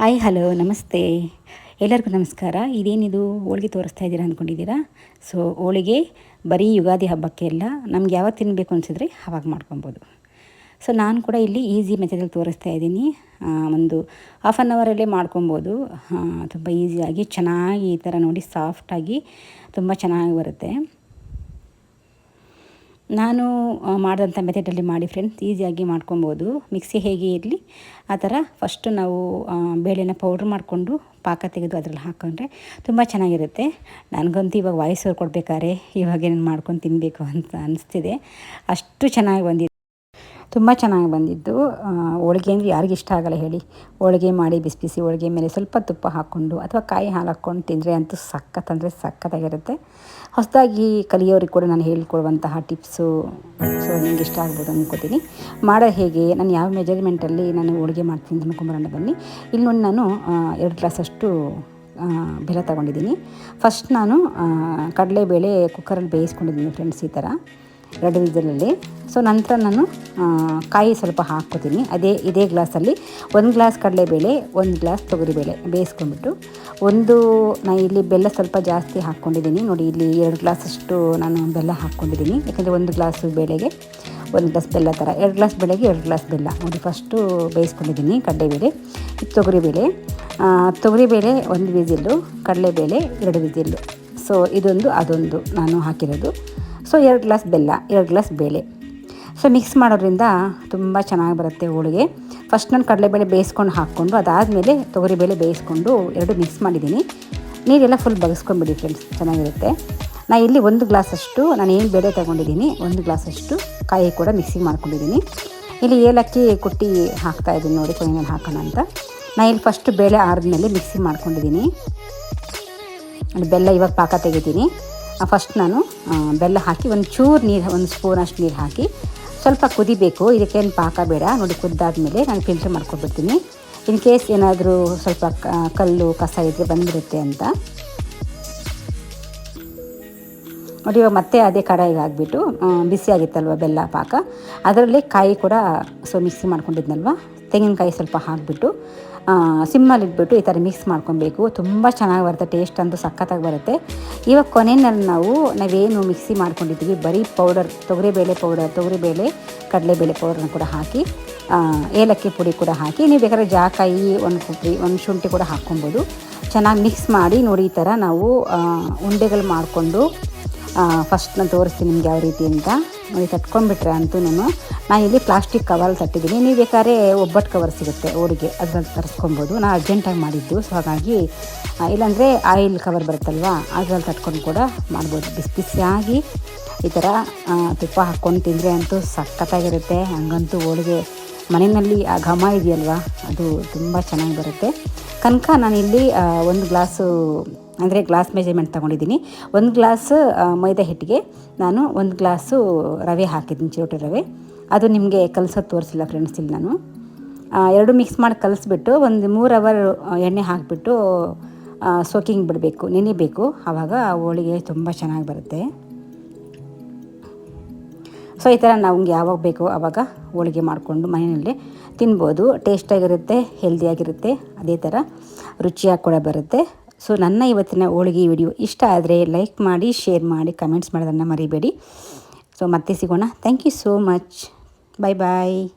Hi hello ನಮಸ್ತೆ. ಎಲ್ಲರಿಗೂ ನಮಸ್ಕಾರ. ಇದೇನಿದು? ಹೋಳಿಗೆ ತೋರಿಸ್ತಾ ಇದ್ದೀರಾ ಅಂದ್ಕೊಂಡಿದ್ದೀರಾ? ಸೊ ಹೋಳಿಗೆ ಬರೀ ಯುಗಾದಿ ಹಬ್ಬಕ್ಕೆ ಎಲ್ಲ ನಮ್ಗೆ ಯಾವಾಗ ತಿನ್ನಬೇಕು ಅನಿಸಿದ್ರೆ ಅವಾಗ ಮಾಡ್ಕೊಬೋದು. ಸೊ ನಾನು ಕೂಡ ಇಲ್ಲಿ ಈಸಿ ಮೆಥಡಲ್ಲಿ ತೋರಿಸ್ತಾ ಇದ್ದೀನಿ. ಒಂದು ಹಾಫ್ ಆನ್ ಅವರಲ್ಲೇ ಮಾಡ್ಕೊಬೋದು. ತುಂಬ ಈಸಿಯಾಗಿ ಚೆನ್ನಾಗಿ ಈ ಥರ ನೋಡಿ ಸಾಫ್ಟಾಗಿ ತುಂಬ ಚೆನ್ನಾಗಿ ಬರುತ್ತೆ. ನಾನು ಮಾಡಿದಂಥ ಮೆಥಡಲ್ಲಿ ಮಾಡಿ ಫ್ರೆಂಡ್ಸ್ ಈಸಿಯಾಗಿ ಮಾಡ್ಕೊಬೋದು. ಮಿಕ್ಸಿ ಹೇಗೆ ಇರಲಿ, ಆ ಥರ ಫಸ್ಟು ನಾವು ಬೇಳೆನ ಪೌಡ್ರ್ ಮಾಡಿಕೊಂಡು ಪಾಕ ತೆಗೆದು ಅದರಲ್ಲಿ ಹಾಕ್ಕೊಂಡ್ರೆ ತುಂಬ ಚೆನ್ನಾಗಿರುತ್ತೆ. ನನಗಂತೂ ಇವಾಗ ವಾಯ್ಸ್ ಕೊಡಬೇಕಾದ್ರೆ ಇವಾಗ ಏನು ಮಾಡ್ಕೊಂಡು ತಿನ್ನಬೇಕು ಅಂತ ಅನಿಸ್ತಿದೆ. ಅಷ್ಟು ಚೆನ್ನಾಗಿ ಬಂದಿದೆ. ತುಂಬ ಚೆನ್ನಾಗಿ ಬಂದಿದ್ದು. ಹೋಳಿಗೆ ಅಂದರೆ ಯಾರಿಗೆ ಇಷ್ಟ ಆಗಲ್ಲ ಹೇಳಿ. ಹೋಳಿಗೆ ಮಾಡಿ ಬಿಸಿ ಬಿಸಿ ಹೋಳಿಗೆ ಮೇಲೆ ಸ್ವಲ್ಪ ತುಪ್ಪ ಹಾಕ್ಕೊಂಡು ಅಥವಾ ಕಾಯಿ ಹಾಲು ಹಾಕ್ಕೊಂಡು ತಿಂದರೆ ಅಂತೂ ಸಖತ್ ಅಂದರೆ ಸಖತ್ತಾಗಿರುತ್ತೆ. ಹೊಸದಾಗಿ ಕಲಿಯೋರಿಗೆ ಕೂಡ ನಾನು ಹೇಳಿಕೊಡುವಂತಹ ಟಿಪ್ಸು. ಸೊ, ನಿಮ್ಗೆ ಇಷ್ಟ ಆಗ್ಬೋದು ಅಂದ್ಕೋತೀನಿ ಮಾಡೋ ಹೇಗೆ? ನಾನು ಯಾವ ಮೆಜರ್ಮೆಂಟಲ್ಲಿ ನಾನು ಹೋಳಿಗೆ ಮಾಡ್ತೀನಿ ಅಂದ್ಕೊಂಬರೋಣ ಬನ್ನಿ. ಇಲ್ಲಿ ನೋಡಿ ನಾನು ಎರಡು ಗ್ಲಾಸಷ್ಟು ಬೆಲ್ಲ ತಗೊಂಡಿದ್ದೀನಿ. ಫಸ್ಟ್ ನಾನು ಕಡಲೆಬೇಳೆ ಕುಕ್ಕರಲ್ಲಿ ಬೇಯಿಸ್ಕೊಂಡಿದ್ದೀನಿ ಫ್ರೆಂಡ್ಸ್ ಈ ಥರ. ಎರಡು ವಿಸಲಲ್ಲಿ ಸೊ ನಂತರ ನಾನು ಕಾಯಿ ಸ್ವಲ್ಪ ಹಾಕ್ಕೋತೀನಿ. ಅದೇ, ಇದೇ ಗ್ಲಾಸಲ್ಲಿ ಒಂದು ಗ್ಲಾಸ್ ಕಡಲೆಬೇಳೆ, ಒಂದು ಗ್ಲಾಸ್ ತೊಗರಿಬೇಳೆ ಬೇಯಿಸ್ಕೊಂಡ್ಬಿಟ್ಟು. ಒಂದು ನಾನು ಇಲ್ಲಿ ಬೆಲ್ಲ ಸ್ವಲ್ಪ ಜಾಸ್ತಿ ಹಾಕ್ಕೊಂಡಿದ್ದೀನಿ. ನೋಡಿ, ಇಲ್ಲಿ ಎರಡು ಗ್ಲಾಸಷ್ಟು ನಾನು ಬೆಲ್ಲ ಹಾಕ್ಕೊಂಡಿದ್ದೀನಿ. ಯಾಕಂದರೆ ಒಂದು ಗ್ಲಾಸ್ ಬೇಳೆಗೆ, ಒಂದು ಗ್ಲಾಸ್ ಬೆಲ್ಲ ಥರ. ಎರಡು ಗ್ಲಾಸ್ ಬೆಳೆಗೆ ಎರಡು ಗ್ಲಾಸ್ ಬೆಲ್ಲ. ನೋಡಿ, ಫಸ್ಟು ಬೇಯಿಸ್ಕೊಂಡಿದ್ದೀನಿ ಕಡಲೆಬೇಳೆ ತೊಗರಿಬೇಳೆ. ತೊಗರಿಬೇಳೆ ಒಂದು ವಿಸಿಲ್ಲು ಕಡಲೆಬೇಳೆ ಎರಡು ವಿಸಿಲ್ಲು ಸೊ ಇದೊಂದು, ಅದೊಂದು ನಾನು ಹಾಕಿರೋದು. ಸೊ ಎರಡು ಗ್ಲಾಸ್ ಬೆಲ್ಲ, ಎರಡು ಗ್ಲಾಸ್ ಬೇಳೆ. ಸೊ ಮಿಕ್ಸ್ ಮಾಡೋದ್ರಿಂದ ತುಂಬ ಚೆನ್ನಾಗಿ ಬರುತ್ತೆ ಹೋಳಿಗೆ. ಫಸ್ಟ್ ನಾನು ಕಡಲೆಬೇಳೆ ಬೇಯಿಸ್ಕೊಂಡು ಹಾಕ್ಕೊಂಡು ಅದಾದಮೇಲೆ ತೊಗರಿಬೇಳೆ ಬೇಯಿಸ್ಕೊಂಡು ಎರಡು ಮಿಕ್ಸ್ ಮಾಡಿದ್ದೀನಿ. ನೀರೆಲ್ಲ ಫುಲ್ ಬಗಸ್ಕೊಂಡ್ಬಿಡಿ ಫ್ರೆಂಡ್ಸ್ ಚೆನ್ನಾಗಿರುತ್ತೆ. ನಾನು ಇಲ್ಲಿ ಒಂದು ಗ್ಲಾಸಷ್ಟು, ನಾನು ಏನು ಬೇಳೆ ತೊಗೊಂಡಿದ್ದೀನಿ, ಒಂದು ಗ್ಲಾಸಷ್ಟು ಕಾಯಿ ಕೂಡ ಮಿಕ್ಸಿಂಗ್ ಮಾಡ್ಕೊಂಡಿದ್ದೀನಿ. ಇಲ್ಲಿ ಏಲಕ್ಕಿ ಕುಟ್ಟಿ ಹಾಕ್ತಾಯಿದ್ದೀನಿ ನೋಡಿ ಕೊನೆಯಲ್ಲಿ ಹಾಕೋಣ ಅಂತ. ನಾನು ಇಲ್ಲಿ ಫಸ್ಟ್ ಬೇಳೆ ಆರಿದ್ಮೇಲೆ ಮಿಕ್ಸಿ ಮಾಡ್ಕೊಂಡಿದ್ದೀನಿ. ಬೆಲ್ಲ ಇವಾಗ ಪಾಕ ತೆಗಿತೀನಿ. ಫಸ್ಟ್ ನಾನು ಬೆಲ್ಲ ಹಾಕಿ ಒಂದು ಚೂರು ನೀರು, ಒಂದು ಸ್ಪೂನ್ ಅಷ್ಟು ನೀರು ಹಾಕಿ, ಸ್ವಲ್ಪ ಕುದಿಬೇಕು. ಇದಕ್ಕೇನು ಪಾಕ ಬೇಡ. ನೋಡಿ, ಕುದ್ದಾದ್ಮೇಲೆ ನಾನು ಫಿಲ್ಟರ್ ಮಾಡ್ಕೊಬಿಡ್ತೀನಿ. ಇನ್ ಕೇಸ್ ಏನಾದರೂ ಸ್ವಲ್ಪ ಕಲ್ಲು, ಕಸ ಇದ್ದರೆ ಬಂದಿರುತ್ತೆ ಅಂತ. ನೋಡಿ, ಇವಾಗ ಮತ್ತೆ ಅದೇ ಕಡಾಯಿಗೆ ಹಾಕ್ಬಿಟ್ಟು ಬಿಸಿ ಆಗಿತ್ತಲ್ವ ಬೆಲ್ಲ ಪಾಕ? ಅದರಲ್ಲಿ ಕಾಯಿ ಕೂಡ, ಸೊ ಮಿಕ್ಸಿ ಮಾಡ್ಕೊಂಡಿದ್ನಲ್ವ? ತೆಂಗಿನಕಾಯಿ ಸ್ವಲ್ಪ ಹಾಕಿಬಿಟ್ಟು ಸಿಮ್ಮಲ್ಲಿಟ್ಬಿಟ್ಟು ಈ ಥರ ಮಿಕ್ಸ್ ಮಾಡ್ಕೊಬೇಕು. ತುಂಬ ಚೆನ್ನಾಗಿ ಬರುತ್ತೆ ಟೇಸ್ಟ್ ಅಂತೂ ಸಖತ್ತಾಗಿ ಬರುತ್ತೆ. ಇವಾಗ ಕೊನೆಯಲ್ಲಿ ನಾವು, ನಾವೇನು ಮಿಕ್ಸಿ ಮಾಡ್ಕೊಂಡಿದ್ದೀವಿ, ಬರೀ ಪೌಡರ್ ತೊಗರಿಬೇಳೆ ಪೌಡರ್ ತೊಗರಿಬೇಳೆ, ಕಡಲೆಬೇಳೆ ಪೌಡರ್ನ ಕೂಡ ಹಾಕಿ ಏಲಕ್ಕಿ ಪುಡಿ ಕೂಡ ಹಾಕಿ, ನೀವು ಬೇಕಾದ್ರೆ ಜಾಕಾಯಿ, ಒಂದು ಕುಪ್ಪಿ ಒಂದು ಶುಂಠಿ ಕೂಡ ಹಾಕ್ಕೊಬೋದು. ಚೆನ್ನಾಗಿ ಮಿಕ್ಸ್ ಮಾಡಿ ನೋಡಿ ಈ ಥರ ನಾವು ಉಂಡೆಗಳು ಮಾಡಿಕೊಂಡು ಫಸ್ಟ್ ನಾನು ತೋರಿಸ್ತೀನಿ ನಿಮ್ಗೆ ಯಾವ ರೀತಿ ಅಂತ. ನೋಡಿ, ತಟ್ಕೊಂಡ್ಬಿಟ್ರೆ ಅಂತೂ ನಾನು ನಾನು ಇಲ್ಲಿ ಪ್ಲಾಸ್ಟಿಕ್ ಕವರ್ ತಟ್ಟಿದ್ದೀನಿ. ನೀವು ಬೇಕಾದ್ರೆ ಒಬ್ಬಟ್ಟು ಕವರ್ ಸಿಗುತ್ತೆ, ಹೋಳಿಗೆ ಅದ್ರಲ್ಲಿ ತರಿಸ್ಕೊಬೋದು. ನಾನು ಅರ್ಜೆಂಟಾಗಿ ಮಾಡಿದ್ದು ಸೊ ಹಾಗಾಗಿ ಇಲ್ಲಾಂದರೆ ಆಯಿಲ್ ಕವರ್ ಬರುತ್ತಲ್ವಾ, ಅದ್ರಲ್ಲಿ ತಟ್ಕೊಂಡು ಕೂಡ ಮಾಡ್ಬೋದು. ಬಿಸಿ ಬಿಸಿಯಾಗಿ ಈ ಥರ ತುಪ್ಪ ಹಾಕ್ಕೊಂಡು ತಿಂದರೆ ಅಂತೂ ಸಖತ್ತಾಗಿರುತ್ತೆ. ಹಂಗಂತೂ ಹೋಳಿಗೆ ಮನೆಯಲ್ಲಿ, ಆ, ಘಮ ಇದೆಯಲ್ವ, ಅದು ತುಂಬ ಚೆನ್ನಾಗಿ ಬರುತ್ತೆ. ಕನಕ ನಾನಿಲ್ಲಿ ಒಂದು ಗ್ಲಾಸು, ಅಂದರೆ ಗ್ಲಾಸ್ ಮೆಜರ್ಮೆಂಟ್ ತೊಗೊಂಡಿದ್ದೀನಿ. ಒಂದು ಗ್ಲಾಸ್ ಮೈದಾ ಹಿಟ್ಟಿಗೆ ನಾನು ಒಂದು ಗ್ಲಾಸು ರವೆ ಹಾಕಿದ್ದೀನಿ, ಚಿರೋಟಿ ರವೆ. ಅದು ನಿಮಗೆ ಕಲಸೋದು ತೋರಿಸಿಲ್ಲ ಫ್ರೆಂಡ್ಸ್ ಇಲ್ಲಿ ನಾನು. ಎರಡು ಮಿಕ್ಸ್ ಮಾಡಿ ಕಲಿಸ್ಬಿಟ್ಟು ಒಂದು ಮೂರು ಅವರ್ ಎಣ್ಣೆ ಹಾಕಿಬಿಟ್ಟು ಸೋಕಿಂಗ್ ಬಿಡಬೇಕು, ನೆನಿಬೇಕು. ಆವಾಗ ಹೋಳಿಗೆ ತುಂಬ ಚೆನ್ನಾಗಿ ಬರುತ್ತೆ. ಸೊ ಈ ಥರ ನಾವು ಯಾವಾಗ ಬೇಕೋ ಆವಾಗ ಹೋಳಿಗೆ ಮಾಡಿಕೊಂಡು ಮನೆಯಲ್ಲಿ ತಿನ್ಬೋದು. ಟೇಸ್ಟಾಗಿರುತ್ತೆ ಹೆಲ್ದಿಯಾಗಿರುತ್ತೆ ಅದೇ ಥರ ರುಚಿಯಾಗಿ ಕೂಡ ಬರುತ್ತೆ. ಸೊ ನನ್ನ ಇವತ್ತಿನ ಹೋಳಿಗೆ ವಿಡಿಯೋ ಇಷ್ಟ ಆದರೆ ಲೈಕ್ ಮಾಡಿ ಶೇರ್ ಮಾಡಿ ಕಮೆಂಟ್ಸ್ ಮಾಡೋದನ್ನು ಮರಿಬೇಡಿ. ಸೊ ಮತ್ತೆ ಸಿಗೋಣ. Thank you so much Bye-bye.